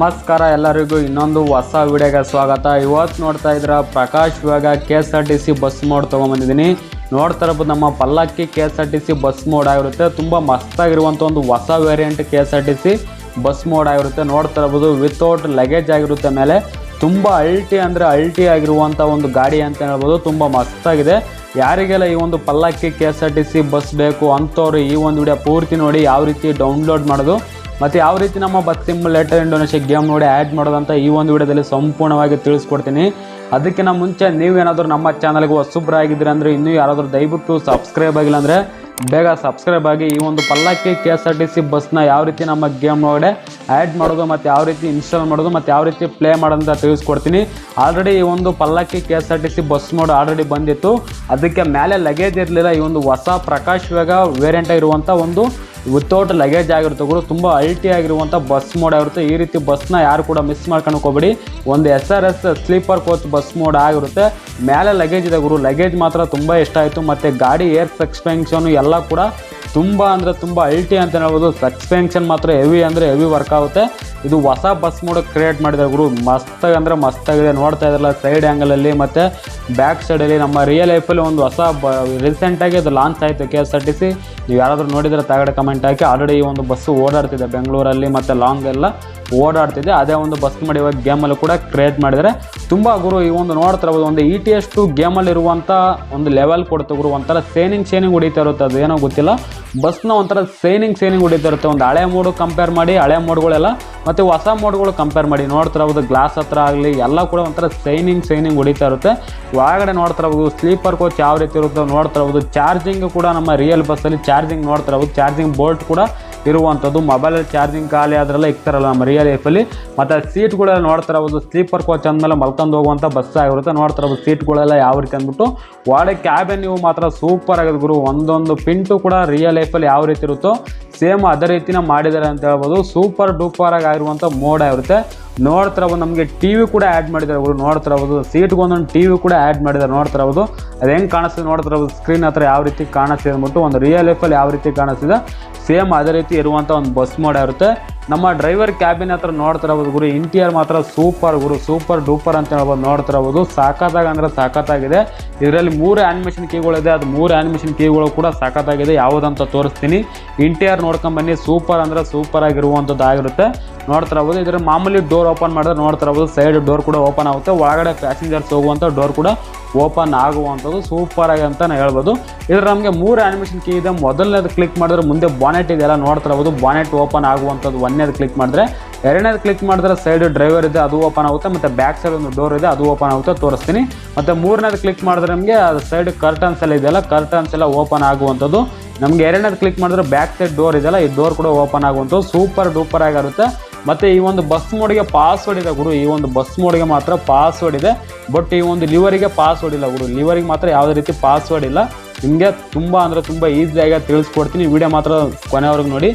ನಮಸ್ಕಾರ ಎಲ್ಲರಿಗೂ, ಇನ್ನೊಂದು ಹೊಸ ವಿಡಿಯೋಗೆ ಸ್ವಾಗತ. ಇವತ್ತು ನೋಡ್ತಾ ಇದ್ರ ಪ್ರಕಾಶ್ ಇವಾಗ K S R T C bus mod ತೊಗೊಂಬಂದಿದ್ದೀನಿ. ನೋಡ್ತಾ ಇರ್ಬೋದು, ನಮ್ಮ Pallakki K S R T C bus mod ಆಗಿರುತ್ತೆ. ತುಂಬ ಮಸ್ತಾಗಿರುವಂಥ ಒಂದು ಹೊಸ variant K S R T C bus mod ಆಗಿರುತ್ತೆ. ನೋಡ್ತಾ ಇರ್ಬೋದು ವಿತೌಟ್ ಲಗೇಜ್ ಆಗಿರುತ್ತೆ ಮೇಲೆ. ತುಂಬ ಅಲ್ಟಿ ಅಂದರೆ ಅಲ್ಟಿ ಆಗಿರುವಂಥ ಒಂದು ಗಾಡಿ ಅಂತ ಹೇಳ್ಬೋದು. ತುಂಬ ಮಸ್ತಾಗಿದೆ. ಯಾರಿಗೆಲ್ಲ ಈ ಒಂದು Pallakki K S R T C bus ಬೇಕು, ಅಂಥವ್ರು ಈ ಒಂದು ವಿಡಿಯೋ ಪೂರ್ತಿ ನೋಡಿ, ಯಾವ ರೀತಿ ಡೌನ್ಲೋಡ್ ಮಾಡೋದು ಮತ್ತು ಯಾವ ರೀತಿ ನಮ್ಮ ಬಸ್ ಲೆಟರ್ ಇಂಡೋನೇಷಿಯಾ ಗೇಮ್ ನೋಡಿ ಆ್ಯಡ್ ಮಾಡೋದಂತ ಈ ಒಂದು ವಿಡಿಯೋದಲ್ಲಿ ಸಂಪೂರ್ಣವಾಗಿ ತಿಳಿಸ್ಕೊಡ್ತೀನಿ. ಅದಕ್ಕಿಂತ ಮುಂಚೆ ನೀವೇನಾದರೂ ನಮ್ಮ ಚಾನಲ್ಗೆ ಹೊಸಬ್ರಾಗಿದ್ದೀರಿ ಅಂದರೆ ಇನ್ನೂ ಯಾರಾದರೂ ದಯವಿಟ್ಟು ಸಬ್ಸ್ಕ್ರೈಬ್ ಆಗಿಲ್ಲ ಅಂದರೆ ಬೇಗ ಸಬ್ಸ್ಕ್ರೈಬ್ ಆಗಿ ಈ ಒಂದು Pallakki K S R T C ಬಸ್ನ ಯಾವ ರೀತಿ ನಮ್ಮ ಗೇಮ್ ಒಳಗಡೆ ಆ್ಯಡ್ ಮಾಡೋದು ಮತ್ತು ಯಾವ ರೀತಿ ಇನ್ಸ್ಟಾಲ್ ಮಾಡೋದು ಮತ್ತು ಯಾವ ರೀತಿ ಪ್ಲೇ ಮಾಡೋದಂತ ತಿಳಿಸ್ಕೊಡ್ತೀನಿ. ಆಲ್ರೆಡಿ ಈ ಒಂದು Pallakki K S R T C bus mod already ಬಂದಿತ್ತು. ಅದಕ್ಕೆ ಮೇಲೆ ಲಗೇಜ್ ಇರಲಿಲ್ಲ. ಈ ಒಂದು ಹೊಸ ಪ್ರಕಾಶ್ ವೇಗ ವೇರಿಯಂಟ್ ಆಗಿರುವಂಥ ಒಂದು ವಿತೌಟ್ ಲಗೇಜ್ ಆಗಿರುತ್ತೆ ಗುರು ತುಂಬ ಅಲ್ಟಿ ಆಗಿರುವಂಥ ಬಸ್ ಮೋಡ್ ಆಗಿರುತ್ತೆ. ಈ ರೀತಿ ಬಸ್ನ ಯಾರು ಕೂಡ ಮಿಸ್ ಮಾಡ್ಕೊಂಡು ಹೋಗ್ಬೇಡಿ. ಒಂದು S R S sleeper coach bus mod ಆಗಿರುತ್ತೆ. ಮೇಲೆ ಲಗೇಜ್ ಇದೆ ಗುರು. ಲಗೇಜ್ ಮಾತ್ರ ತುಂಬ ಇಷ್ಟ ಆಯಿತು. ಮತ್ತು ಗಾಡಿ ಏರ್ ಸಸ್ಪೆನ್ಷನು ಎಲ್ಲ ಕೂಡ ತುಂಬ ಅಂದರೆ ತುಂಬ ಅಲ್ಟಿ ಅಂತ ಹೇಳ್ಬೋದು. ಸಸ್ಪೆನ್ಷನ್ ಮಾತ್ರ ಹೆವಿ ಅಂದರೆ ಹೆವಿ ವರ್ಕ್ ಆಗುತ್ತೆ. ಇದು ಹೊಸ ಬಸ್ ಮೋಡ್ ಕ್ರಿಯೇಟ್ ಮಾಡಿದ್ದಾರೆ ಗುರು. ಮಸ್ತಾಗಿ ಅಂದರೆ ಮಸ್ತಾಗಿದೆ ನೋಡ್ತಾ ಇದ್ರಲ್ಲ ಸೈಡ್ ಆ್ಯಂಗಲಲ್ಲಿ ಮತ್ತು ಬ್ಯಾಕ್ ಸೈಡಲ್ಲಿ ನಮ್ಮ ರಿಯಲ್ ಲೈಫಲ್ಲಿ ಒಂದು ಹೊಸ ಬ ರೀಸೆಂಟಾಗಿ ಅದು ಲಾಂಚ್ ಆಯಿತು K S R T C ನೀವು ಯಾರಾದರೂ ನೋಡಿದರೆ ತಗಡೆ ಕಮೆಂಟ್ ಹಾಕಿ. ಆಲ್ರೆಡಿ ಈ ಒಂದು ಬಸ್ಸು ಓಡಾಡ್ತಿದೆ ಬೆಂಗಳೂರಲ್ಲಿ ಮತ್ತು ಲಾಂಗ್ ಎಲ್ಲ. ಓಡಾಡ್ತಿದೆ. ಅದೇ ಒಂದು ಬಸ್ ಮಾಡಿ ಇವಾಗ ಗೇಮಲ್ಲಿ ಕೂಡ ಕ್ರಿಯೇಟ್ ಮಾಡಿದರೆ ತುಂಬ ಗುರು, ಈ ಒಂದು ನೋಡ್ತಾ ಇರ್ಬೋದು, ಒಂದು ಇ ಟಿ ಎಸ್ ಟು ಗೇಮಲ್ಲಿರುವಂಥ ಒಂದು ಲೆವೆಲ್ ಕೊಡ್ತು ಗುರು ಒಂಥರ ಸೇನಿಂಗ್ ಸೇನಿಂಗ್ ಹೊಡಿತಾ ಇರುತ್ತೆ. ಅದು ಏನೋ ಗೊತ್ತಿಲ್ಲ. ಬಸ್ನ ಒಂಥರ ಸೇನಿಂಗ್ ಸೇನಿಂಗ್ ಹೊಡಿತಾ ಇರುತ್ತೆ. ಒಂದು ಹಳೆ ಮೋಡು ಕಂಪೇರ್ ಮಾಡಿ, ಹಳೆ ಮೋಡ್ಗಳೆಲ್ಲ ಮತ್ತು ಹೊಸ ಮೋಡ್ಗಳು ಕಂಪೇರ್ ಮಾಡಿ. ನೋಡ್ತಾ ಇರ್ಬೋದು ಗ್ಲಾಸ್ ಹತ್ರ ಆಗಲಿ, ಎಲ್ಲ ಕೂಡ ಒಂಥರ ಸೈನಿಂಗ್ ಸೈನಿಂಗ್ ಹೊಡಿತಾ ಇರುತ್ತೆ. ಒಳಗಡೆ ನೋಡ್ತಾ ಇರ್ಬೋದು ಸ್ಲೀಪರ್ ಕೋಚ್ ಯಾವ ರೀತಿ ಇರುತ್ತೋ ನೋಡ್ತಾ ಇರ್ಬೋದು. ಚಾರ್ಜಿಂಗ್ ಕೂಡ ನಮ್ಮ ರಿಯಲ್ ಬಸ್ಸಲ್ಲಿ ಚಾರ್ಜಿಂಗ್ ನೋಡ್ತಾ ಇರ್ಬೋದು. ಚಾರ್ಜಿಂಗ್ ಬೋಲ್ಟ್ ಕೂಡ ಇರುವಂಥದ್ದು ಮೊಬೈಲಲ್ಲಿ ಚಾರ್ಜಿಂಗ್ ಖಾಲಿ ಆದ್ರೆಲ್ಲ ಇಕ್ತಾರಲ್ಲ ನಮ್ಮ ರಿಯಲ್ ಲೈಫಲ್ಲಿ ಮತ್ತು ಸೀಟ್ಗಳೆಲ್ಲ ನೋಡ್ತಾರೆ ಒಂದು ಸ್ಲೀಪರ್ ಕೋಚ್ ಅಂದಮೇಲೆ ಮಲ್ಕೊಂಡು ಹೋಗುವಂಥ ಬಸ್ ಆಗಿರುತ್ತೆ ನೋಡ್ತಾರೆ ಅದು ಸೀಟ್ಗಳೆಲ್ಲ ಯಾವ ರೀತಿ ಅಂದ್ಬಿಟ್ಟು ಒಳಗೆ ಕ್ಯಾಬಿನ್ ನೀವು ಮಾತ್ರ ಸೂಪರ್ ಆಗಿದೆ ಗುರು. ಒಂದೊಂದು ಪಿಂಟು ಕೂಡ ರಿಯಲ್ ಲೈಫಲ್ಲಿ ಯಾವ ರೀತಿ ಇರುತ್ತೋ ಸೇಮ್ ಅದೇ ರೀತಿನ ಮಾಡಿದ್ದಾರೆ ಅಂತ ಹೇಳ್ಬೋದು. ಸೂಪರ್ ಡೂಪರ್ ಆಗಿ ಆಗಿರುವಂಥ ಮೋಡ್ ಆಗಿರುತ್ತೆ. ನೋಡ್ತಾ ಇರ್ಬೋದು ನಮಗೆ ಟಿ ವಿ ಕೂಡ ಆ್ಯಡ್ ಮಾಡಿದ್ದಾರೆ ಅವರು ನೋಡ್ತಾ ಇರ್ಬೋದು ಸೀಟ್ಗೆ ಒಂದೊಂದು ಟಿ ವಿ ಕೂಡ ಆ್ಯಡ್ ಮಾಡಿದ್ದಾರೆ ನೋಡ್ತಾ ಇರ್ಬೋದು ಅದು ಹೆಂಗೆ ಕಾಣಿಸ್ತದೆ ನೋಡ್ತಾ ಇರ್ಬೋದು ಸ್ಕ್ರೀನ್ ಹತ್ರ ಯಾವ ರೀತಿ ಕಾಣಿಸ್ತಿದೆ ಅಂದ್ಬಿಟ್ಟು ಒಂದು ರಿಯಲ್ ಲೈಫಲ್ಲಿ ಯಾವ ರೀತಿ ಕಾಣಿಸ್ತಿದೆ ಸೇಮ್ ಅದೇ ರೀತಿ ಇರುವಂಥ ಒಂದು ಬಸ್ ಮೋಡ್ ಇರುತ್ತೆ. ನಮ್ಮ ಡ್ರೈವರ್ ಕ್ಯಾಬಿನ್ ಹತ್ರ ನೋಡ್ತಾ ಇರ್ಬೋದು ಗುರು ಇಂಟೀರಿಯರ್ ಮಾತ್ರ ಸೂಪರ್ ಗುರು ಸೂಪರ್ ಡೂಪರ್ ಅಂತ ಹೇಳ್ಬೋದು ನೋಡ್ತಾ ಇರಬಹುದು ಸಾಕತ್ತಾಗ ಅಂದ್ರೆ ಸಾಕತ್ತಾಗಿದೆ ಇದರಲ್ಲಿ ಮೂರು ಆನಿಮೇಷನ್ ಕೀಗಳು ಇದೆ. ಅದು ಮೂರು ಆ್ಯನಿಮೇಷನ್ ಕೀಗಳು ಕೂಡ ಸಾಕತ್ತಾಗಿದೆ ಯಾವುದಂತ ತೋರಿಸ್ತೀನಿ. ಇಂಟೀರಿಯರ್ ನೋಡ್ಕೊಂಬನ್ನಿ ಸೂಪರ್ ಅಂದ್ರೆ ಸೂಪರ್ ಆಗಿರುವಂಥದ್ದು ಆಗಿರುತ್ತೆ. ನೋಡ್ತಾ ಇರಬಹುದು ಇದರ ಮಾಮೂಲಿ ಡೋರ್ ಓಪನ್ ಮಾಡಿದ್ರೆ ನೋಡ್ತಾ ಇರ್ಬೋದು ಸೈಡ್ ಡೋರ್ ಕೂಡ ಓಪನ್ ಆಗುತ್ತೆ. ಒಳಗಡೆ ಪ್ಯಾಸೆಂಜರ್ಸ್ ಹೋಗುವಂತ ಡೋರ್ ಕೂಡ ಓಪನ್ ಆಗುವಂಥದ್ದು. ಸೂಪರ್ ಆಗಿ ಅಂತ ಹೇಳ್ಬೋದು. ಇದ್ರ ನಮಗೆ ಮೂರು ಆನಿಮೇಷನ್ ಕೀ ಇದೆ. ಮೊದಲನೇದು ಕ್ಲಿಕ್ ಮಾಡಿದ್ರೆ ಮುಂದೆ ಬಾನೆಟ್ ಇದೆಲ್ಲ ನೋಡ್ತಾ ಇರಬಹುದು ಬಾನೆಟ್ ಓಪನ್ ಆಗುವಂಥದ್ದು ಒಂದನೇದು ಕ್ಲಿಕ್ ಮಾಡಿದ್ರೆ, ಎರಡನೇದು ಕ್ಲಿಕ್ ಮಾಡಿದ್ರೆ ಸೈಡ್ ಡ್ರೈವರ್ ಇದೆ, ಅದು ಓಪನ್ ಆಗುತ್ತೆ, ಮತ್ತು ಬ್ಯಾಕ್ ಸೈಡ್ ಒಂದು ಡೋರ್ ಇದೆ, ಅದು ಓಪನ್ ಆಗುತ್ತೆ, ತೋರಿಸ್ತೀನಿ. ಮತ್ತು ಮೂರನೇದು ಕ್ಲಿಕ್ ಮಾಡಿದ್ರೆ ನಮಗೆ ಅದು ಸೈಡ್ ಕರ್ಟನ್ಸ್ ಎಲ್ಲ ಇದೆಯಲ್ಲ ಕರ್ಟನ್ಸ್ ಎಲ್ಲ ಓಪನ್ ಆಗುವಂಥದ್ದು. ನಮಗೆ ಎರಡನೇದು ಕ್ಲಿಕ್ ಮಾಡಿದ್ರೆ ಬ್ಯಾಕ್ ಸೈಡ್ ಡೋರ್ ಇದೆಯಲ್ಲ, ಈ ಡೋರ್ ಕೂಡ ಓಪನ್ ಆಗುವಂಥದ್ದು. ಸೂಪರ್ ಡೂಪರ್ ಆಗಿರುತ್ತೆ. ಮತ್ತು ಈ ಒಂದು ಬಸ್ ಮೋಡಿಗೆ ಪಾಸ್ವರ್ಡ್ ಇದೆ ಗುರು, ಈ ಒಂದು ಬಸ್ ಮೋಡಿಗೆ ಮಾತ್ರ ಪಾಸ್ವರ್ಡ್ ಇದೆ. ಬಟ್ ಈ ಒಂದು ಲಿವರಿಗೆ ಪಾಸ್ವರ್ಡ್ ಇಲ್ಲ ಗುರು ಲಿವರಿಗೆ ಮಾತ್ರ ಯಾವುದೇ ರೀತಿ ಪಾಸ್ವರ್ಡ್ ಇಲ್ಲ. ನಿಮಗೆ ತುಂಬ ಅಂದರೆ ತುಂಬ ಈಸಿಯಾಗಿ ತಿಳಿಸ್ಕೊಡ್ತೀನಿ. ವಿಡಿಯೋ ಮಾತ್ರ ಕೊನೆವರೆಗೂ ನೋಡಿ.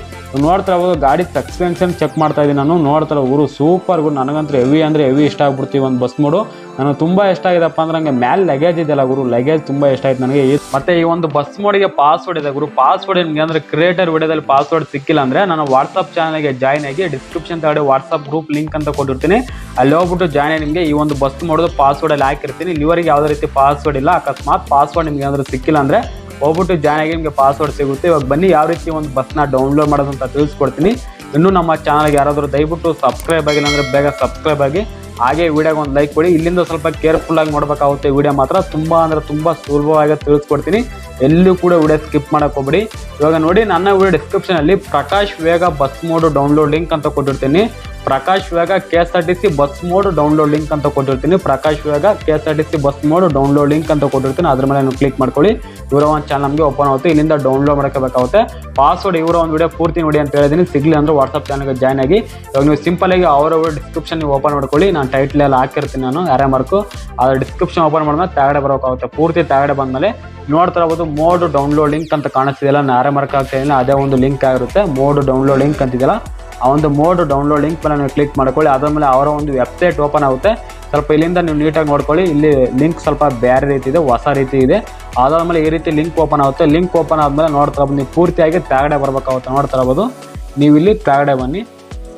ನೋಡ್ತಾ ಇರ್ಬೋದು ಗಾಡಿ ಸಸ್ಪೆನ್ಷನ್ ಚೆಕ್ ಮಾಡ್ತಾ ಇದ್ದೀನಿ ನಾನು. ನೋಡ್ತಾ ಊರು ಸೂಪರ್ ಗುಡ್ ನನಗಂತೂ ಹೆವಿ ಅಂದರೆ ಹೆವಿ ಇಷ್ಟ ಆಗ್ಬಿಡ್ತೀವಿ ಒಂದು ಬಸ್ ಮೋಡು ನನಗೆ ತುಂಬ ಇಷ್ಟ ಆಗಿದೆಪ್ಪ ಅಂದ್ರೆ ಹಂಗೆ ಮ್ಯಾಲೆ ಲಗೇಜ್ ಇದೆಯಲ್ಲ ಗುರು. ಲಗೇಜ್ ತುಂಬ ಇಷ್ಟ ಆಯ್ತು ನನಗೆ. ಮತ್ತೆ ಈ ಒಂದು ಬಸ್ ಮೋಡಿಗೆ ಪಾಸ್ವರ್ಡ್ ಇದೆ ಗುರು. ಪಾಸ್ವರ್ಡ್ ನಿಮಗೆ ಅಂದರೆ ಕ್ರಿಯೇಟರ್ ವಿಡಿಯೋದಲ್ಲಿ ಪಾಸ್ವರ್ಡ್ ಸಿಕ್ಕಿಲ್ಲ ಅಂದರೆ ನಾನು ವಾಟ್ಸಪ್ ಚಾನಲ್ಗೆ ಜಾಯ್ನ್ ಆಗಿ ಡಿಸ್ಕ್ರಿಪ್ಷನ್ ತಗಡೆ ವಾಟ್ಸಪ್ ಗ್ರೂಪ್ ಲಿಂಕ್ ಅಂತ ಕೊಟ್ಟಿರ್ತೀನಿ. ಅಲ್ಲಿ ಹೋಗ್ಬಿಟ್ಟು ಜಾಯ್ನ್ ಆಗಿ ನಿಮಗೆ ಈ ಒಂದು ಬಸ್ ಮಾಡೋದು ಪಾಸ್ವರ್ಡ್ ಅಲ್ಲಿ ಹಾಕಿರ್ತೀನಿ. ಇಲ್ಲಿವರೆಗೆ ಯಾವುದೇ ರೀತಿ ಪಾಸ್ವರ್ಡ್ ಇಲ್ಲ. ಅಕಸ್ಮಾತ್ ಪಾಸ್ವರ್ಡ್ ನಿಮಗೆ ಅಂದ್ರೆ ಸಿಕ್ಕಿಲ್ಲ ಅಂದರೆ ಹೋಗ್ಬಿಟ್ಟು ಜಾಯ್ನ್ ಆಗಿ ನಿಮಗೆ ಪಾಸ್ವರ್ಡ್ ಸಿಗುತ್ತೆ. ಇವಾಗ ಬನ್ನಿ, ಯಾವ ರೀತಿ ಒಂದು ಬಸ್ನ ಡೌನ್ಲೋಡ್ ಮಾಡೋದು ಅಂತ ತಿಳಿಸ್ಕೊಡ್ತೀನಿ. ಇನ್ನೂ ನಮ್ಮ ಚಾನಲ್ಗೆ ಯಾರಾದರೂ ದಯವಿಟ್ಟು ಸಬ್ಸ್ಕ್ರೈಬ್ ಆಗಿಲ್ಲ ಅಂದರೆ ಬೇಗ ಸಬ್ಸ್ಕ್ರೈಬ್ ಆಗಿ, ಹಾಗೆ ವಿಡಿಯೋಗೆ ಒಂದು ಲೈಕ್ ಕೊಡಿ. ಇಲ್ಲಿಂದ ಸ್ವಲ್ಪ ಕೇರ್ಫುಲ್ ಆಗಿ ನೋಡಬೇಕಾಗುತ್ತೆ ವಿಡಿಯೋ ಮಾತ್ರ. ತುಂಬ ಅಂದರೆ ತುಂಬ ಸುಲಭವಾಗಿ ತಿಳಿಸ್ಕೊಡ್ತೀನಿ. ಎಲ್ಲೂ ಕೂಡ ವಿಡಿಯೋ ಸ್ಕಿಪ್ ಹೋಗ್ಬೇಡಿ. ಇವಾಗ ನೋಡಿ, ನನ್ನ ವಿಡಿಯೋ ಡಿಸ್ಕ್ರಿಪ್ಷನಲ್ಲಿ ಪ್ರಕಾಶ್ ವೇಗ ಬಸ್ ಮೋಡು ಡೌನ್ಲೋಡ್ ಲಿಂಕ್ ಅಂತ ಕೊಟ್ಟಿರ್ತೀನಿ. Prakash Vega K S R T C bus mod download link ಅಂತ ಕೊಟ್ಟಿರ್ತೀನಿ. Prakash Vega K S R T C bus mod download link ಅಂತ ಕೊಟ್ಟಿರ್ತೀನಿ. ಅದ್ರ ಮೇಲೆ ನೀವು ಕ್ಲಿಕ್ ಮಾಡ್ಕೊಳ್ಳಿ. ಇವರ ಒಂದು ಚಾನಲ್ ನಮಗೆ ಓಪನ್ ಆಗುತ್ತೆ. ಇಲ್ಲಿಂದ ಡೌನ್ಲೋಡ್ ಮಾಡ್ಕೋಬೇಕಾಗುತ್ತೆ ಪಾಸ್ವರ್ಡ್ ಇವರ ಒಂದು ವಿಡಿಯೋ ಪೂರ್ತಿ ನೋಡಿ ಅಂತ ಹೇಳಿದ್ದೀನಿ. ಸಿಗ್ಲಿ ಅಂದ್ರೆ ವಾಟ್ಸಪ್ ಚಾನಲ್ಗೆ ಜಾಯ್ನ್ ಆಗಿ. ಇವಾಗ ನೀವು ಸಿಂಪಲ್ ಆಗಿ ಡಿಸ್ಕ್ರಿಪ್ಷನ್ ನೀವು ಓಪನ್ ಮಾಡ್ಕೊಳ್ಳಿ. ನಾನು ಟೈಟ್ಲ್ ಎಲ್ಲ ಹಾಕಿರ್ತೀನಿ ನಾನು ಯಾರೇ ಮಾರ್ಕು ಅದ್ರ ಡಿಸ್ಕ್ರಿಪ್ಷನ್ ಓಪನ್ ಮಾಡಿದ್ಮೇಲೆ ತೆಗಡೆ ಬರೋಕ್ಕಾಗುತ್ತೆ ಪೂರ್ತಿ ತೆಗಡೆ ಬಂದಮೇಲೆ ನೋಡ್ತಾ ಇರ್ಬೋದು, ಮೋಡ್ ಡೌನ್ಲೋಡ್ ಲಿಂಕ್ ಅಂತ ಕಾಣಿಸ್ತಿದೆಯಲ್ಲ, ನಾನು ಯಾರೇ ಮಾರ್ಕ್ ಆಗ್ತಾ ಅದೇ ಒಂದು ಲಿಂಕ್ ಆಗಿರುತ್ತೆ. ಮೋಡ್ ಡೌನ್ಲೋಡ್ ಲಿಂಕ್ ಅಂತಿದೆಯಲ್ಲ ಆ ಒಂದು ಮೋಡ್ ಡೌನ್ಲೋಡ್ ಲಿಂಕ್ ಮೇಲೆ ನೀವು ಕ್ಲಿಕ್ ಮಾಡ್ಕೊಳ್ಳಿ. ಅದ್ರ ಮೇಲೆ ಅವರ ಒಂದು ವೆಬ್ಸೈಟ್ ಓಪನ್ ಆಗುತ್ತೆ. ಸ್ವಲ್ಪ ಇಲ್ಲಿಂದ ನೀವು ನೀಟಾಗಿ ನೋಡ್ಕೊಳ್ಳಿ. ಇಲ್ಲಿ ಲಿಂಕ್ ಸ್ವಲ್ಪ ಬೇರೆ ರೀತಿ ಇದೆ, ಹೊಸ ರೀತಿ ಇದೆ. ಅದಾದ ಮೇಲೆ ಈ ರೀತಿ ಲಿಂಕ್ ಓಪನ್ ಆಗುತ್ತೆ. ಲಿಂಕ್ ಓಪನ್ ಆದಮೇಲೆ ನೋಡ್ತಾ ನೀವು ಪೂರ್ತಿಯಾಗಿ ತೆಗಡೆ ಬರಬೇಕಾಗುತ್ತೆ ನೋಡ್ತಾ ಇರ್ಬೋದು. ನೀವು ಇಲ್ಲಿ ತೆಗಡೆ ಬನ್ನಿ.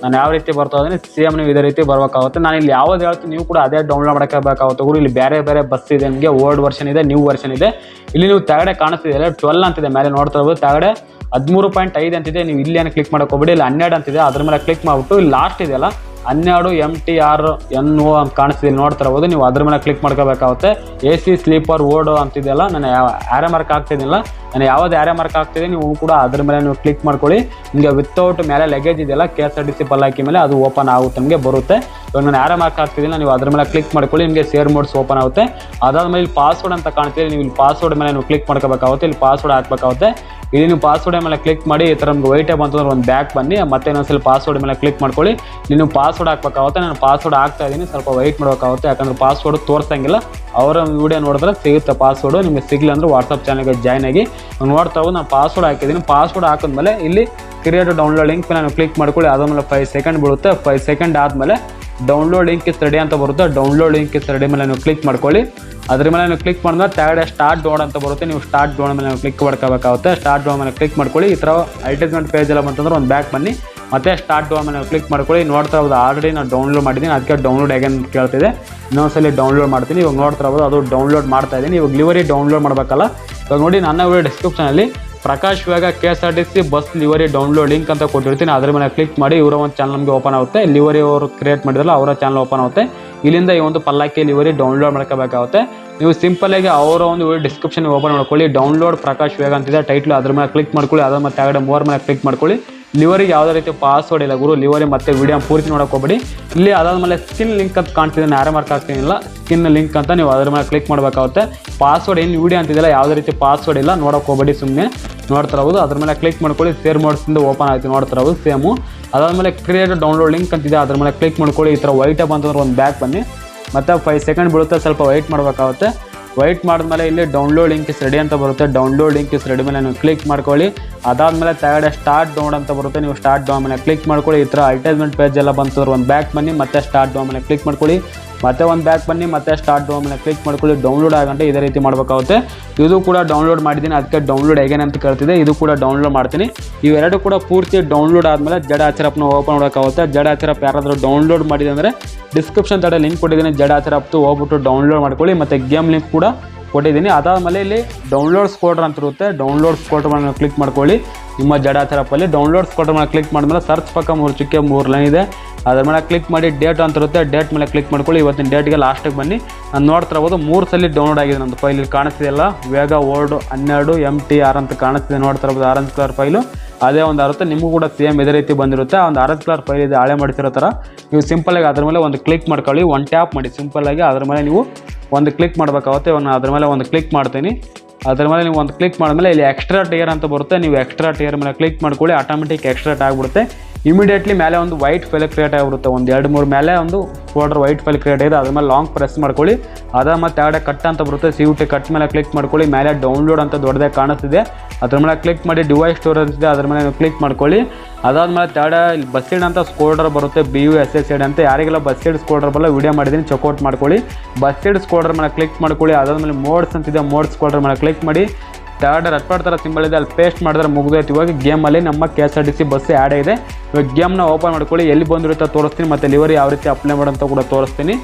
ನಾನು ಯಾವ ರೀತಿ ಬರ್ತಾ ಇದ್ದೀನಿ ಸೇಮ್ ನೀವು ಇದೇ ರೀತಿ ಬರಬೇಕಾಗುತ್ತೆ. ನಾನು ಇಲ್ಲಿ ಯಾವ್ದು ಹೇಳ್ತೀನಿ, ನೀವು ಕೂಡ ಅದೇ ಡೌನ್ಲೋಡ್ ಮಾಡ್ಕೋಬೇಕಾಗುತ್ತೆ ಗುರು. ಇಲ್ಲಿ ಬೇರೆ ಬೇರೆ ಬಸ್ ಇದೆ, ನಿಮಗೆ ಓಲ್ಡ್ ವರ್ಷನ್ ಇದೆ ನ್ಯೂ ವರ್ಷನ್ ಇದೆ. ಇಲ್ಲಿ ನೀವು ತೆಗಡೆ ಕಾಣಿಸ್ತಿದೆ ಟ್ವೆಲ್ ಅಂತಿದೆ, ಮೇಲೆ ನೋಡ್ತಾ ಇರ್ಬೋದು ತೆಗಡೆ ಹದಿಮೂರು ಪಾಯಿಂಟ್ ಐದು ಅಂತಿದೆ, ನೀವು ಇಲ್ಲಿ ಏನು ಕ್ಲಿಕ್ ಮಾಡೋಕೆ ಹೋಗ್ಬಿಡಿ, ಇಲ್ಲಿ ಹನ್ನೆರಡು ಅಂತಿದೆ, ಅದ್ರ ಮೇಲೆ ಕ್ಲಿಕ್ ಮಾಡಿಬಿಟ್ಟು ಇಲ್ಲಿ ಲಾಸ್ಟ್ ಇದೆಯಲ್ಲ, ಹನ್ನೆರಡು M T R N O ಅಂತ ಕಾಣಿಸ್ತಿದೆ, ಇಲ್ಲಿ ನೋಡ್ತಾ ಇರ್ಬೋದು, ನೀವು ಅದ್ರ ಮೇಲೆ ಕ್ಲಿಕ್ ಮಾಡ್ಕೋಬೇಕಾಗುತ್ತೆ. ಎ ಸಿ ಸ್ಲೀಪರ್ ಓಡು ಅಂತಿದೆಯಲ್ಲ, ನಾನು ಆರೆ ಮಾರ್ಕ್ ಆಗ್ತಿದ್ದಿಲ್ಲ ನಾನು ಯಾವ್ದು ಯಾರೇ ಮಾರ್ಕ್ ಆಗ್ತಿದೆ ನೀವು ಕೂಡ ಅದ್ರ ಮೇಲೆ ನೀವು ಕ್ಲಿಕ್ ಮಾಡ್ಕೊಳ್ಳಿ. ನಿಮಗೆ ವಿತೌಟ್ ಮೇಲೆ ಲಗೇಜ್ ಇದೆಯಲ್ಲ K S R T C Pallakki ಮೇಲೆ ಅದು ಓಪನ್ ಆಗುತ್ತೆ, ನಿಮಗೆ ಬರುತ್ತೆ. ಇವಾಗ ನಾನು ಯಾರೇ ಮಾರ್ಕ್ ಆಗ್ತಿದ್ದಿಲ್ಲ ನೀವು ಅದ್ರ ಮೇಲೆ ಕ್ಲಿಕ್ ಮಾಡ್ಕೊಳ್ಳಿ, ನಿಮಗೆ ಶೇರ್ ಮೋಡ್ಸ್ ಓಪನ್ ಆಗುತ್ತೆ. ಅದಾದ್ಮೇಲೆ ಇಲ್ಲಿ ಪಾಸ್ವರ್ಡ್ ಅಂತ ಕಾಣ್ತೀರಿ ನೀವು ಇಲ್ಲಿ ಪಾಸ್ವರ್ಡ್ ಮೇಲೆ ನೀವು ಕ್ಲಿಕ್ ಮಾಡ್ಕೋಬೇಕಾಗುತ್ತೆ, ಇಲ್ಲಿ ಪಾಸ್ವರ್ಡ್ ಹಾಕ್ಬೇಕಾಗುತ್ತೆ. ಇಲ್ಲಿ ನೀವು ಪಾಸ್ವರ್ಡ್ ಮೇಲೆ ಕ್ಲಿಕ್ ಮಾಡಿ, ಈ ಥರ ನಮ್ಗೆ ವೈಟೇ ಬಂತಂದ್ರೆ ಒಂದು ಬ್ಯಾಕ್ ಬನ್ನಿ, ಮತ್ತೆ ಇನ್ನೊಂದ್ಸಲ ಪಾಸ್ವರ್ಡ್ ಮೇಲೆ ಕ್ಲಿಕ್ ಮಾಡ್ಕೊಳ್ಳಿ. ನೀವು ಪಾಸ್ವರ್ಡ್ ಹಾಕ್ಬೇಕಾಗುತ್ತೆ, ನಾನು ಪಾಸ್ವರ್ಡ್ ಹಾಕ್ತಾ ಇದ್ದೀನಿ, ಸ್ವಲ್ಪ ವೈಟ್ ಮಾಡಬೇಕಾಗುತ್ತೆ, ಯಾಕಂದ್ರೆ ಪಾಸ್ವರ್ಡ್ ತೋರಿಸಂಗಿಲ್ಲ. ಅವರ ವಿಡಿಯೋ ನೋಡಿದ್ರೆ ಸಿಗುತ್ತೆ ಪಾಸ್ವರ್ಡು ನಿಮಗೆ ಸಿಗಲಿಲ್ಲ ಅಂದ್ರೆ ವಾಟ್ಸಪ್ ಚಾನಲ್ಗೆ ಜಾಯ್ನ್ ಆಗಿ. ನೋಡ್ತಾ ನಾನು ಪಾಸ್ವರ್ಡ್ ಹಾಕಿದ್ದೀನಿ. ಪಾಸ್ವರ್ಡ್ ಹಾಕಿದ್ಮೇಲೆ ಇಲ್ಲಿ ಕ್ರಿಯೇಟ್ ಡೌನ್ಲೋಡ್ ಲಿಂಕ್ ನಾನು ಕ್ಲಿಕ್ ಮಾಡ್ಕೊಳ್ಳಿ. ಅದಾದಮೇಲೆ ಫೈವ್ ಸೆಕೆಂಡ್ ಬೀಳುತ್ತೆ. ಫೈವ್ ಸೆಕೆಂಡ್ ಆದಮೇಲೆ ಡೌನ್ಲೋಡ್ ಲಿಂಕ್ ಇಸ್ ರೆಡಿ ಅಂತ ಬರುತ್ತೆ. ಡೌನ್ಲೋಡ್ ಲಿಂಕ್ ಇಸ್ ರೆಡಿ ಮೇಲೆ ನೀವು ಕ್ಲಿಕ್ ಮಾಡ್ಕೊಳ್ಳಿ. ಅದ್ರ ಮೇಲೆ ನೀವು ಕ್ಲಿಕ್ ಮಾಡಿದ್ರೆ ತೆಗಡೆ ಸ್ಟಾರ್ಟ್ ಡೋಡ್ ಅಂತ ಬರುತ್ತೆ. ನೀವು ಸ್ಟಾರ್ಟ್ ಡೋಡ್ ಮೇಲೆ ನೀವು ಕ್ಲಿಕ್ ಮಾಡ್ಕೋಬೇಕಾಗುತ್ತೆ. ಸ್ಟಾರ್ಟ್ ಡೋಡ್ ಮೇಲೆ ಕ್ಲಿಕ್ ಮಾಡ್ಕೊಳ್ಳಿ. ಈ ಥರ ಅಡ್ವರ್ಟೈಸ್ಮೆಂಟ್ ಪೇಜ್ ಎಲ್ಲ ಬಂತಂದ್ರೆ ಒಂದು ಬ್ಯಾಕ್ ಬನ್ನಿ. ಮತ್ತೆ ಸ್ಟಾರ್ಟ್ ಟು ಆಮೇಲೆ ಕ್ಲಿಕ್ ಮಾಡ್ಕೊಳ್ಳಿ. ನೋಡ್ತಾ ಇರೋದು ಆಲ್ರೆಡಿ ನಾನು ಡೌನ್ಲೋಡ್ ಮಾಡಿದ್ದೀನಿ. ಅದಕ್ಕೆ ಡೌನ್ಲೋಡ್ ಹೇಗೆ ಅಂತ ಕೇಳ್ತಿದೆ ಇನ್ನೊಂದ್ಸಲಿ ಡೌನ್ಲೋಡ್ ಮಾಡ್ತೀನಿ. ಇವಾಗ ನೋಡ್ತಾ ಇರ್ಬೋದು ಅದು ಡೌನ್ಲೋಡ್ ಮಾಡ್ತಾ ಇದ್ದೀನಿ. ಇವಾಗ ಲಿವರಿ ಡೌನ್ಲೋಡ್ ಮಾಡಬೇಕಲ್ಲ? ಇವಾಗ ನೋಡಿ ನನ್ನ ವಿಡಿಯೋ ಡಿಸ್ಕ್ರಿಪ್ಷನಲ್ಲಿ Prakash Vega K S R T C bus livery download link ಅಂತ ಕೊಟ್ಟಿರ್ತೀನಿ. ಅದ್ರ ಮೇಲೆ ಕ್ಲಿಕ್ ಮಾಡಿ ಇವರ ಒಂದು ಚಾನಲ್ ನಮಗೆ ಓಪನ್ ಆಗುತ್ತೆ. ಲಿವರಿ ಅವರು ಕ್ರಿಯೇಟ್ ಮಾಡಿದ್ರಲ್ಲ, ಅವರ ಚಾನಲ್ ಓಪನ್ ಆಗುತ್ತೆ. ಇಲ್ಲಿಂದ ಈ ಒಂದು ಪಲ್ಲಕ್ಕಿ ಲಿವರಿ ಡೌನ್ಲೋಡ್ ಮಾಡ್ಕೋಬೇಕಾಗುತ್ತೆ. ನೀವು ಸಿಂಪಲ್ ಆಗಿ ಅವರ ಒಂದು ಡಿಸ್ಕ್ರಿಪ್ಷನ್ ಓಪನ್ ಮಾಡ್ಕೊಳ್ಳಿ. ಡೌನ್ಲೋಡ್ ಪ್ರಕಾಶ್ ವೇಗ ಅಂತಿದೆ. ಟೈಟ್ಲು ಅದ್ರ ಮೇಲೆ ಕ್ಲಿಕ್ ಮಾಡ್ಕೊಳ್ಳಿ. ಅದ್ರ ಮತ್ತೆ ಆಗಡೆ ಮೂವರ್ ಮೇಲೆ ಕ್ಲಿಕ್ ಮಾಡ್ಕೊಳ್ಳಿ. ಲಿವರಿಗೆ ಯಾವುದೇ ರೀತಿ ಪಾಸ್ವರ್ಡ್ ಇಲ್ಲ. ಗುರು, ಲಿವರಿ ಮತ್ತೆ ವಿಡಿಯೋ ಪೂರ್ತಿ ನೋಡಕ್ಕೆ ಹೋಗ್ಬೇಡಿ. ಇಲ್ಲಿ ಅದಾದ್ಮೇಲೆ ಸ್ಕಿನ್ ಲಿಂಕ್ ಅಂತ ಕಾಣ್ತಿದೆ. ನಾನು ಮಾರ್ಕ್ ಹಾಕ್ತೀನಿಲ್ಲ. ಸ್ಕಿನ್ ಲಿಂಕ್ ಅಂತ ನೀವು ಅದ್ರ ಮೇಲೆ ಕ್ಲಿಕ್ ಮಾಡಬೇಕಾಗುತ್ತೆ. ಪಾಸ್ವರ್ಡ್ ಏನು ವಿಡಿಯೋ ಅಂತಿದೆಯಲ್ಲ, ಯಾವುದೇ ರೀತಿ ಪಾಸ್ವರ್ಡ್ ಇಲ್ಲ. ನೋಡಕ್ಕೆ ಹೋಗ್ಬೇಡಿ ಸುಮ್ಮನೆ ನೋಡ್ತಿರಬಹುದು ಅದ್ರ ಮೇಲೆ ಕ್ಲಿಕ್ ಮಾಡ್ಕೊಳ್ಳಿ. ಶೇರ್ ಮೋಡ್ಸಿಂದ ಓಪನ್ ಆಯ್ತು. ನೋಡ್ತಿರಬಹುದು ಸೇಮು ಅದಾದಮೇಲೆ ಕ್ರಿಯೇಟ್ ಡೌನ್ಲೋಡ್ ಲಿಂಕ್ ಅಂತಿದೆ. ಅದ್ರ ಮೇಲೆ ಕ್ಲಿಕ್ ಮಾಡ್ಕೊಳ್ಳಿ. ಈ ಥರ ವೈಟ್ ಬಂತಂದ್ರೆ ಒಂದು ಬ್ಯಾಗ್ ಬನ್ನಿ. ಮತ್ತು ಫೈವ್ ಸೆಕೆಂಡ್ ಬೀಳುತ್ತೆ. ಸ್ವಲ್ಪ ವೈಟ್ ಮಾಡಬೇಕಾಗುತ್ತೆ. ವೈಟ್ ಮಾಡಿದ್ಮೇಲೆ ಇಲ್ಲಿ ಡೌನ್ಲೋಡ್ ಲಿಂಕ್ ಇಸ್ ರೆಡಿ ಅಂತ ಬರುತ್ತೆ. ಡೌನ್ಲೋಡ್ ಲಿಂಕ್ ಇಸ್ ರೆಡಿ ಮೇಲೆ ನೀವು ಕ್ಲಿಕ್ ಮಾಡ್ಕೊಳ್ಳಿ. ಅದಾದಮೇಲೆ ತೆಗಡೆ ಸ್ಟಾರ್ಟ್ ಡೌನ್ ಅಂತ ಬರುತ್ತೆ. ನೀವು ಸ್ಟಾರ್ಟ್ ಡೌನ್ ಮೇಲೆ ಕ್ಲಿಕ್ ಮಾಡ್ಕೊಳ್ಳಿ. ಈ ಥರ ಅಡ್ವರ್ಟೈಸ್ಮೆಂಟ್ ಪೇಜ್ ಎಲ್ಲ ಬಂತಂದ್ರೆ ಒಂದು ಬ್ಯಾಕ್ ಬನ್ನಿ. ಮತ್ತೆ ಸ್ಟಾರ್ಟ್ ಡೌನ್ ಮೇಲೆ ಕ್ಲಿಕ್ ಮಾಡ್ಕೊಳ್ಳಿ. ಮತ್ತೆ ಒಂದು ಬ್ಯಾಕ್ ಬನ್ನಿ, ಮತ್ತೆ ಸ್ಟಾರ್ಟ್ ಡೌನ್ ಕ್ಲಿಕ್ ಮಾಡ್ಕೊಳ್ಳಿ ಡೌನ್ಲೋಡ್ ಆಗಂಟೆ ಇದೇ ರೀತಿ ಮಾಡಬೇಕಾಗುತ್ತೆ. ಇದು ಕೂಡ ಡೌನ್ಲೋಡ್ ಮಾಡಿದ್ದೀನಿ, ಅದಕ್ಕೆ ಡೌನ್ಲೋಡ್ ಹೇಗೇನೆ ಅಂತ ಕೇಳ್ತಿದೆ. ಇದು ಕೂಡ ಡೌನ್ಲೋಡ್ ಮಾಡ್ತೀನಿ. ಇವೆರಡು ಕೂಡ ಪೂರ್ತಿ ಡೌನ್ಲೋಡ್ ಆದಮೇಲೆ ಜಡ ಆಚರಪ್ನ ಓಪನ್ ಮಾಡೋಕ್ಕಾಗುತ್ತೆ. ಜಡ ಆಚರಪ್ ಯಾರಾದರೂ ಡೌನ್ಲೋಡ್ ಮಾಡಿದೆ ಅಂದರೆ ಡಿಸ್ಕ್ರಿಪ್ಷನ್ ತಡೆ ಲಿಂಕ್ ಕೊಟ್ಟಿದ್ದೀನಿ. ಜಡ ಆಚರಪ್ತು ಹೋಗ್ಬಿಟ್ಟು ಡೌನ್ಲೋಡ್ ಮಾಡ್ಕೊಳ್ಳಿ. ಮತ್ತು ಗೇಮ್ ಲಿಂಕ್ ಕೂಡ ಕೊಟ್ಟಿದ್ದೀನಿ. ಅದಾದಮೇಲೆ ಇಲ್ಲಿ ಡೌನ್ಲೋಡ್ ಸ್ಕೋಡ್ರ್ ಅಂತ ಇರುತ್ತೆ. ಡೌನ್ಲೋಡ್ ಸ್ಕೋಡ್ರ್ ಮೇಲೆ ಕ್ಲಿಕ್ ಮಾಡ್ಕೊಳ್ಳಿ. ನಿಮ್ಮ ಜಡ ಥರಪ್ಪಲ್ಲಿ ಡೌನ್ಲೋಡ್ ಸ್ಕೋಡ್ರ್ ಮೇಲೆ ಕ್ಲಿಕ್ ಮಾಡಿದ್ಮೇಲೆ ಸರ್ಚ್ ಪಕ್ಕ ಮೂರು ಚುಕ್ಕೆ ಮೂರು ಲೈನ್ ಇದೆ. ಅದ್ರ ಮೇಲೆ ಕ್ಲಿಕ್ ಮಾಡಿ ಡೇಟ್ ಅಂತ ಇರುತ್ತೆ ಡೇಟ್ ಮೇಲೆ ಕ್ಲಿಕ್ ಮಾಡ್ಕೊಳ್ಳಿ. ಇವತ್ತಿನ ಡೇಟ್ಗೆ ಲಾಸ್ಟಿಗೆ ಬನ್ನಿ. ನಾನು ನೋಡ್ತಾ ಇರ್ಬೋದು ಮೂರು ಸಲ ಡೌನ್ಲೋಡ್ ಆಗಿದೆ ನಂದು ಫೈಲ್ ಇಲ್ಲಿ ಕಾಣಿಸ್ತಿದೆಯಲ್ಲ ವೇಗ ಓಲ್ಡ್ ಹನ್ನೆರಡು ಎಂ ಟಿ ಆರ್ ಅಂತ ಕಾಣಿಸ್ತಿದೆ. ನೋಡ್ತಾ ಇರ್ಬೋದು ಆರೆಂಜ್ ಕಲರ್ ಫೈಲು ಅದೇ ಒಂದು ಅರ್ಥ ನಿಮಗೂ ಕೂಡ ಸೇಮ್ ಇದೇ ರೀತಿ ಬಂದಿರುತ್ತೆ. ಒಂದು ಆರೆಂಜ್ ಕಲರ್ ಫೈಲ್ ಇದೆ, ಹಳೆ ಮಾಡ್ತಿರೋ ಥರ ನೀವು ಸಿಂಪಲಾಗಿ ಅದ್ರ ಮೇಲೆ ಒಂದು ಕ್ಲಿಕ್ ಮಾಡ್ಕೊಳ್ಳಿ. ಒಂದು ಟ್ಯಾಪ್ ಮಾಡಿ ಸಿಂಪಲ್ಲಾಗಿ ಅದ್ರ ಮೇಲೆ ನೀವು ಒಂದು ಕ್ಲಿಕ್ ಮಾಡಬೇಕಾಗುತ್ತೆ. ಒಂದು ಅದ್ರ ಮೇಲೆ ಒಂದು ಕ್ಲಿಕ್ ಮಾಡ್ತೀನಿ. ಅದ್ರ ಮೇಲೆ ನೀವು ಒಂದು ಕ್ಲಿಕ್ ಮಾಡಿದ್ಮೇಲೆ ಇಲ್ಲಿ ಎಕ್ಸ್ಟ್ರಾ ಟೇರ್ ಅಂತ ಬರುತ್ತೆ. ನೀವು ಎಕ್ಸ್ಟ್ರಾ ಟೇರ್ ಮೇಲೆ ಕ್ಲಿಕ್ ಮಾಡ್ಕೊಳ್ಳಿ ಆಟೋಮೆಟಿಕ್ ಎಕ್ಸ್ಟ್ರಾಟ್ ಆಗಿಬಿಡುತ್ತೆ. ಇಮಿಡಿಯೇಟ್ಲಿ ಮೇಲೆ ಒಂದು ವೈಟ್ ಫೈಲ್ ಕ್ರಿಯೇಟ್ ಆಗಿಬಿಡುತ್ತೆ. ಒಂದು ಎರಡು ಮೂರು ಮೇಲೆ ಒಂದು ಫೋಲ್ಡರ್ ವೈಟ್ ಫೆಲ್ ಕ್ರಿಯೇಟ್ ಇದೆ. ಅದ್ರ ಮೇಲೆ ಲಾಂಗ್ ಪ್ರೆಸ್ ಮಾಡ್ಕೊಳ್ಳಿ. ಅದ ಮತ್ತೆ ಎರಡೆ ಕಟ್ ಅಂತ ಬರುತ್ತೆ. ಸಿ ಯು ಟಿ ಕಟ್ ಮೇಲೆ ಕ್ಲಿಕ್ ಮಾಡ್ಕೊಳ್ಳಿ. ಮೇಲೆ ಡೌನ್ಲೋಡ್ ಅಂತ ದೊಡ್ಡದಾಗಿ ಕಾಣಿಸ್ತಿದೆ. ಅದ್ರ ಮೇಲೆ ಕ್ಲಿಕ್ ಮಾಡಿ ಡಿವೈಸ್ ಸ್ಟೋರೇಜ್ ಇದೆ. ಅದ್ರ ಮೇಲೆ ಕ್ಲಿಕ್ ಮಾಡ್ಕೊಳ್ಳಿ. ಅದಾದ್ಮೇಲೆ ತಡ ಇಲ್ಲಿ ಬಸ್ ಸೈಡ್ ಅಂತ ಸ್ಕೋರ್ಡರ್ ಬರುತ್ತೆ. B U S S side ಅಂತ. ಯಾರಿಗೆಲ್ಲ ಬಸ್ ಸೈಡ್ ಸ್ಕೋಲ್ಡರ್ ಬಲ್ಲ ವಿಡಿಯೋ ಮಾಡಿದ್ದೀನಿ ಚೆಕ್ಔಟ್ ಮಾಡ್ಕೊಳ್ಳಿ. ಬಸ್ ಸೈಡ್ ಸ್ಕೋಲ್ಡರ್ ಮೇಲೆ ಕ್ಲಿಕ್ ಮಾಡ್ಕೊಳ್ಳಿ. ಅದಾದ್ಮೇಲೆ ಮೋಡ್ಸ್ ಅಂತಿದೆ ಮೋಡ್ಸ್ ಸ್ಕೋರ್ಡರ್ ಮೇಲೆ ಕ್ಲಿಕ್ ಮಾಡಿ. ತರ್ಡ್ ರೆಡ್ ಥರ ಸಿಂಬಲ್ ಇದೆ ಅಲ್ಲಿ ಪೇಸ್ಟ್ ಮಾಡಿದ್ರೆ ಮುಗಿದೋಯ್ತು. ಇವಾಗ ಗೇಮಲ್ಲಿ ನಮ್ಮ K S R T C bus add ಇದೆ. ಇವಾಗ ಗೇಮ್ನ ಓಪನ್ ಮಾಡ್ಕೊಳ್ಳಿ, ಎಲ್ಲಿ ಬಂದಿರುತ್ತೆ ತೋರಿಸ್ತೀನಿ, ಮತ್ತು ಲಿವರಿ ಯಾವ ರೀತಿ ಅಪ್ಲೈ ಮಾಡೋಂತ ಕೂಡ ತೋರಿಸ್ತೀನಿ.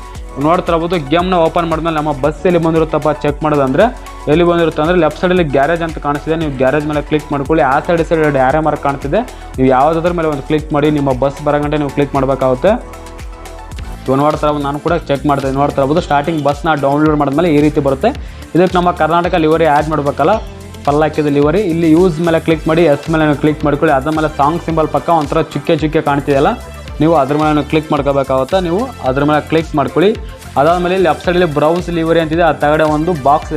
ನೋಡ್ತಿರ್ಬೋದು ಗೇಮ್ನ ಓಪನ್ ಮಾಡಿದ್ಮೇಲೆ ನಮ್ಮ ಬಸ್ ಎಲ್ಲಿ ಬಂದಿರುತ್ತಪ್ಪ ಚೆಕ್ ಮಾಡೋದಂದ್ರೆ, ಎಲ್ಲಿ ಬಂದಿರುತ್ತೆ ಅಂದರೆ ಲೆಫ್ಟ್ ಸೈಡಲ್ಲಿ ಗ್ಯಾರೇಜ್ ಅಂತ ಕಾಣಿಸ್ತಿದೆ. ನೀವು ಗ್ಯಾರೇಜ್ ಮೇಲೆ ಕ್ಲಿಕ್ ಮಾಡ್ಕೊಳ್ಳಿ, ಆ ಸೈಡ್ ಸೈಡ್ ಎರಡು ಯಾರೇ ಮಾರ್ಕ್ ಕಾಣ್ತಿದೆ. ನೀವು ಯಾವುದಾದ್ರ ಮೇಲೆ ಒಂದು ಕ್ಲಿಕ್ ಮಾಡಿ, ನಿಮ್ಮ ಬಸ್ ಬರೋಗಂಟೆ ನೀವು ಕ್ಲಿಕ್ ಮಾಡಬೇಕಾಗುತ್ತೆ. ಇವಾಗ ನೋಡ್ತಾ ನಾನು ಕೂಡ ಚೆಕ್ ಮಾಡ್ತೀನಿ ನೋಡ್ತಾ ಇರ್ಬೋದು ಸ್ಟಾರ್ಟಿಂಗ್ ಬಸ್ನ ಡೌನ್ಲೋಡ್ ಮಾಡಿದ್ಮೇಲೆ ಈ ರೀತಿ ಬರುತ್ತೆ. ಇದಕ್ಕೆ ನಮ್ಮ ಕರ್ನಾಟಕ ಲಿವರಿ ಆ್ಯಡ್ ಮಾಡಬೇಕಲ್ಲ. ಪಲ್ಲಾಕಿದ ಲಿವರಿ ಇಲ್ಲಿ ಯೂಸ್ ಮೇಲೆ ಕ್ಲಿಕ್ ಮಾಡಿ ಎಸ್ ಮೇಲೆ ಕ್ಲಿಕ್ ಮಾಡ್ಕೊಳ್ಳಿ. ಅದ್ರ ಮೇಲೆ ಸಾಂಗ್ ಸಿಂಬಲ್ ಪಕ್ಕ ಒಂಥರ ಚುಕ್ಕೆ ಚುಕ್ಕೆ ಕಾಣ್ತಿದೆಯಲ್ಲ, ನೀವು ಅದ್ರ ಮೇಲೆ ಕ್ಲಿಕ್ ಮಾಡ್ಕೋಬೇಕಾಗುತ್ತೆ. ನೀವು ಅದ್ರ ಮೇಲೆ ಕ್ಲಿಕ್ ಮಾಡ್ಕೊಳ್ಳಿ. ಅದಾದಮೇಲೆ ಲೆಫ್ಟ್ ಸೈಡಲ್ಲಿ ಬ್ರೌಸ್ ಲಿವರಿ ಅಂತಿದೆ. ಆ ತಗಡೆ ಒಂದು ಬಾಕ್ಸ್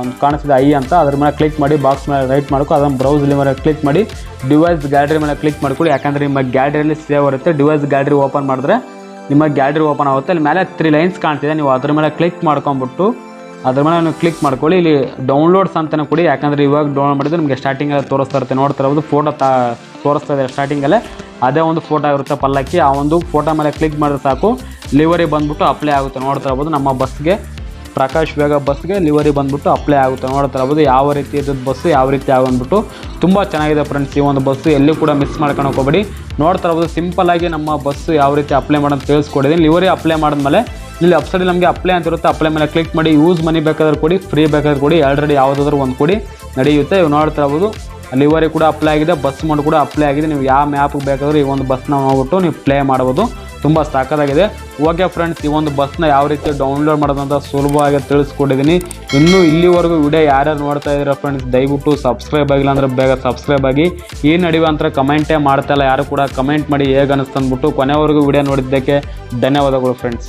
ಒಂದು ಕಾಣಿಸ್ತಿದೆ ಐ ಅಂತ. ಅದ್ರ ಮೇಲೆ ಕ್ಲಿಕ್ ಮಾಡಿ ಬಾಕ್ಸ್ ಮೇಲೆ ರೈಟ್ ಮಾಡ್ಕೊ, ಅದನ್ನು ಬ್ರೌಸ್ ಲಿವರಿ ಕ್ಲಿಕ್ ಮಾಡಿ ಡಿವೈಸ್ ಗ್ಯಾಲರಿ ಮೇಲೆ ಕ್ಲಿಕ್ ಮಾಡ್ಕೊಳ್ಳಿ. ಯಾಕಂದರೆ ನಿಮ್ಮ ಗ್ಯಾಲರಿಯಲ್ಲಿ ಸೇವ್ ಇರುತ್ತೆ. ಡಿವೈಸ್ ಗ್ಯಾಲರಿ ಓಪನ್ ಮಾಡಿದ್ರೆ ನಿಮ್ಮ ಗ್ಯಾಲರಿ ಓಪನ್ ಆಗುತ್ತೆ. ಅಲ್ಲಿ ಮೇಲೆ ತ್ರೀ ಲೈನ್ಸ್ ಕಾಣ್ತಿದೆ. ನೀವು ಅದ್ರ ಮೇಲೆ ಕ್ಲಿಕ್ ಮಾಡ್ಕೊಂಬಿಟ್ಟು ಅದ್ರ ಮೇಲೆ ನೀವು ಕ್ಲಿಕ್ ಮಾಡ್ಕೊಳ್ಳಿ. ಇಲ್ಲಿ ಡೌನ್ಲೋಡ್ಸ್ ಅಂತಲೇ ಕೊಡಿ. ಯಾಕಂದರೆ ಇವಾಗ ಡೌನ್ಲೋಡ್ ಮಾಡಿದ್ರೆ ನಿಮಗೆ ಸ್ಟಾರ್ಟಿಂಗಲ್ಲಿ ತೋರಿಸ್ತಾ ಇರುತ್ತೆ. ನೋಡ್ತಾ ಇರ್ಬೋದು ಫೋಟೋ ತಾ ತೋರಿಸ್ತಾ ಇದೆ ಸ್ಟಾರ್ಟಿಂಗಲ್ಲೇ ಅದೇ ಒಂದು ಫೋಟೋ ಇರುತ್ತೆ ಪಲ್ಲಕ್ಕಿ. ಆ ಒಂದು ಫೋಟೋ ಮೇಲೆ ಕ್ಲಿಕ್ ಮಾಡಿದ್ರೆ ಸಾಕು. ಲಿವರಿ ಬಂದ್ಬಿಟ್ಟು ಅಪ್ಲೈ ಆಗುತ್ತೆ. ನೋಡ್ತಾ ಇರ್ಬೋದು ನಮ್ಮ ಬಸ್ಗೆ ಪ್ರಕಾಶ್ ವೇಗ ಬಸ್ಗೆ ಲಿವರಿ ಬಂದ್ಬಿಟ್ಟು ಅಪ್ಲೈ ಆಗುತ್ತೆ. ನೋಡ್ತಾ ಇರ್ಬೋದು ಯಾವ ರೀತಿ ಇದ್ದದ್ದು ಬಸ್ಸು ಯಾವ ರೀತಿ ಆಗೊಂಡ್ಬಿಟ್ಟು ತುಂಬ ಚೆನ್ನಾಗಿದೆ ಫ್ರೆಂಡ್ಸ್ ಈ ಒಂದು ಬಸ್ಸು ಎಲ್ಲಿ ಕೂಡ ಮಿಸ್ ಮಾಡ್ಕೊಂಡು ಹೋಗ್ಬೇಡಿ. ನೋಡ್ತಾ ಇರ್ಬೋದು ಸಿಂಪಲ್ ಆಗಿ ನಮ್ಮ ಬಸ್ಸು ಯಾವ ರೀತಿ ಅಪ್ಲೈ ಮಾಡೋದು ತಿಳಿಸ್ಕೊಡಿದ್ದೀನಿ ಲಿವರಿ ಅಪ್ಲೈ ಮಾಡಿದ್ಮೇಲೆ ಇಲ್ಲಿ ಅಪ್ಸೈಡ್ ನಮಗೆ ಅಪ್ಲೈ ಅಂತ ಇರುತ್ತೆ ಅಪ್ಲೈ ಮೇಲೆ ಕ್ಲಿಕ್ ಮಾಡಿ ಯೂಸ್ ಮನಿ ಬೇಕಾದ್ರೆ ಕೊಡಿ ಫ್ರೀ ಬೇಕಾದ್ರೆ ಕೊಡಿ ಆಲ್ರೆಡಿ ಯಾವುದಾದ್ರೂ ಒಂದು ಕೊಡಿ. ನಡೆಯುತ್ತೆ. ಇವು ನೋಡ್ತಾ ಇರ್ಬೋದು. ಲಿವರಿ ಕೂಡ ಅಪ್ಲೈ ಆಗಿದೆ. ಬಸ್ ಮೋಡ್ ಕೂಡ ಅಪ್ಲೈ ಆಗಿದೆ. ನೀವು ಯಾವ ಮ್ಯಾಪ್ಗೆ ಬೇಕಾದರೂ ಈ ಒಂದು ಬಸ್ನ ನೋಡ್ಬಿಟ್ಟು ನೀವು ಪ್ಲೇ ಮಾಡ್ಬೋದು. ತುಂಬ ಸಾಕಾಗಿದೆ. ಓಕೆ ಫ್ರೆಂಡ್ಸ್ ಈ ಒಂದು ಬಸ್ನ ಯಾವ ರೀತಿ ಡೌನ್ಲೋಡ್ ಮಾಡೋದಂತ ಸುಲಭವಾಗಿ ತಿಳಿಸ್ಕೊಟ್ಟಿದ್ದೀನಿ. ಇನ್ನೂ ಇಲ್ಲಿವರೆಗೂ ವಿಡಿಯೋ ಯಾರ್ಯಾರು ನೋಡ್ತಾ ಇದ್ದೀರಾ ಫ್ರೆಂಡ್ಸ್ ದಯವಿಟ್ಟು ಸಬ್ಸ್ಕ್ರೈಬ್ ಆಗಿಲ್ಲ ಅಂದರೆ ಬೇಗ ಸಬ್ಸ್ಕ್ರೈಬ್ ಆಗಿ. ಈ ನಡುವೆ ಅಂತ ಕಮೆಂಟೇ ಮಾಡ್ತಾ ಇಲ್ಲ. ಯಾರು ಕೂಡ ಕಮೆಂಟ್ ಮಾಡಿ ಹೇಗೆ ಅನ್ನಿಸ್ತಂದ್ಬಿಟ್ಟು ಕೊನೆವರೆಗೂ ವಿಡಿಯೋ ನೋಡಿದ್ದಕ್ಕೆ ಧನ್ಯವಾದಗಳು ಫ್ರೆಂಡ್ಸ್